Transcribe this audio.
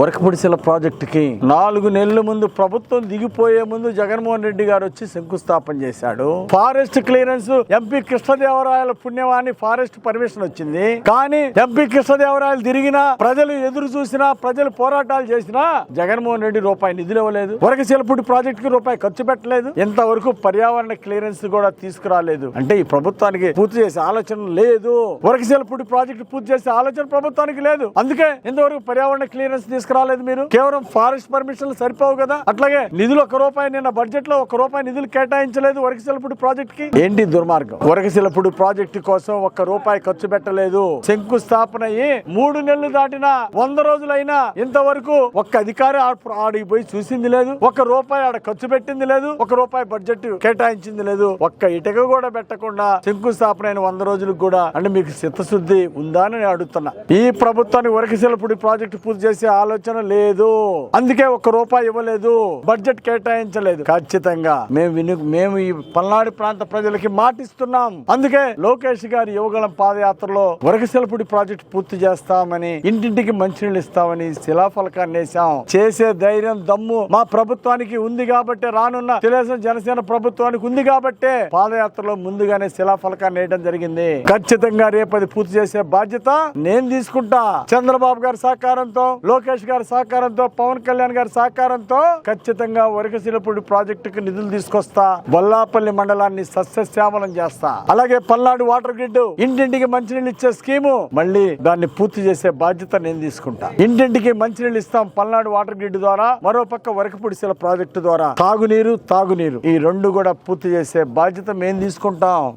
వరకపుడిసెల ప్రాజెక్టుకి నాలుగు నెలల ముందు ప్రభుత్వం దిగిపోయే ముందు జగన్మోహన్ రెడ్డి గారు వచ్చి శంకుస్థాపన చేశాడు. ఫారెస్ట్ క్లియరెన్స్ ఎంపీ కృష్ణదేవరాయల పుణ్యవాణి ఫారెస్ట్ పర్మిషన్ వచ్చింది. కానీ ఎంపీ కృష్ణదేవరాయలు తిరిగినా ప్రజలు ఎదురు చూసినా ప్రజలు పోరాటాలు చేసినా జగన్మోహన్ రెడ్డి రూపాయి నిధులు ఇవ్వలేదు. వరకశిలపుడి ప్రాజెక్ట్కి రూపాయి ఖర్చు పెట్టలేదు. ఇంతవరకు పర్యావరణ క్లియరెన్స్ కూడా తీసుకురాలేదు. అంటే ఈ ప్రభుత్వానికి పూర్తి చేసే ఆలోచన లేదు. వరకశిలపుడి ప్రాజెక్ట్ పూర్తి చేసే ఆలోచన ప్రభుత్వానికి లేదు. అందుకే ఇంతవరకు పర్యావరణ క్లియరెన్స్ తీసుకురాలేదు మీరు? కేవలం ఫారెస్ట్ పర్మిషన్లు సరిపోవు కదా? అట్లాగే నిధులు ఒక రూపాయి నిన్న బడ్జెట్లో ఒక రూపాయి నిధులు కేటాయించలేదు వరకశిలపుడి ప్రాజెక్ట్కి ఏంటి దుర్మార్గం? వరకశిలపుడి ప్రాజెక్టు కోసం ఒక్క రూపాయి ఖర్చు పెట్టలేదు. శంకుస్థాపన అయ్యి మూడు నెలలు దాటిన వంద రోజులైనా ఇంతవరకు ఒక్క అధికారి ఆడికి పోయి చూసింది లేదు. ఒక రూపాయి ఆడ ఖర్చు పెట్టింది లేదు. ఒక రూపాయి బడ్జెట్ కేటాయించింది లేదు. ఒక్క ఇటుక కూడా పెట్టకుండా శంకుస్థాపన అయిన వంద రోజులకు కూడా. అంటే మీకు చిత్తశుద్ధి ఉందా అని నేను అడుగుతున్నా. ఈ ప్రభుత్వానికి వరకశిలపుడి ప్రాజెక్టు పూర్తి చేసే ఆలోచన లేదు. అందుకే ఒక్క రూపాయి ఇవ్వలేదు. బడ్జెట్ కేటాయించలేదు. ఖచ్చితంగా మేము మేము ఈ పల్నాడు ప్రాంత ప్రజలకి మాటిస్తున్నాం. అందుకే లోకేష్ గారి యువగలం పాదయాత్రలో వరకశిలపుడి ప్రాజెక్టు పూర్తి చేస్తామని ఇంటింటికి మంచినీళ్ళు ఇస్తామని శిలాఫలకాన్ని వేసాం చేసే ధైర్యం దమ్ము మా ప్రభుత్వానికి ఉంది కాబట్టి రానున్న తెలుగుదేశం జనసేన ప్రభుత్వానికి ఉంది కాబట్టే పాదయాత్రలో ముందుగానే శిలాఫలకాన్ని వేయడం జరిగింది. ఖచ్చితంగా రేపు అది పూర్తి చేసే బాధ్యత నేను తీసుకుంటా. చంద్రబాబు గారి సహకారంతో లోకేష్ లోకేష్ గారి సహకారంతో పవన్ కళ్యాణ్ గారి సహకారంతో ఖచ్చితంగా వరకశిలపూడి ప్రాజెక్టుకు నిధులు తీసుకొస్తా బొల్లాపల్లి మండలాన్ని సస్యశ్యామలం చేస్తా. అలాగే పల్నాడు వాటర్ గ్రిడ్ ఇంటింటికి మంచినీళ్ళు ఇచ్చే స్కీము మళ్ళీ దాన్ని పూర్తి చేసే బాధ్యత నేను తీసుకుంటా. ఇంటింటికి మంచినీళ్ళు ఇస్తాం పల్నాడు వాటర్ గ్రిడ్ ద్వారా మరో పక్క వరకపుడిసెల ప్రాజెక్టు ద్వారా. తాగునీరు తాగునీరు. ఈ రెండు కూడా పూర్తి చేసే బాధ్యత మేము తీసుకుంటాం.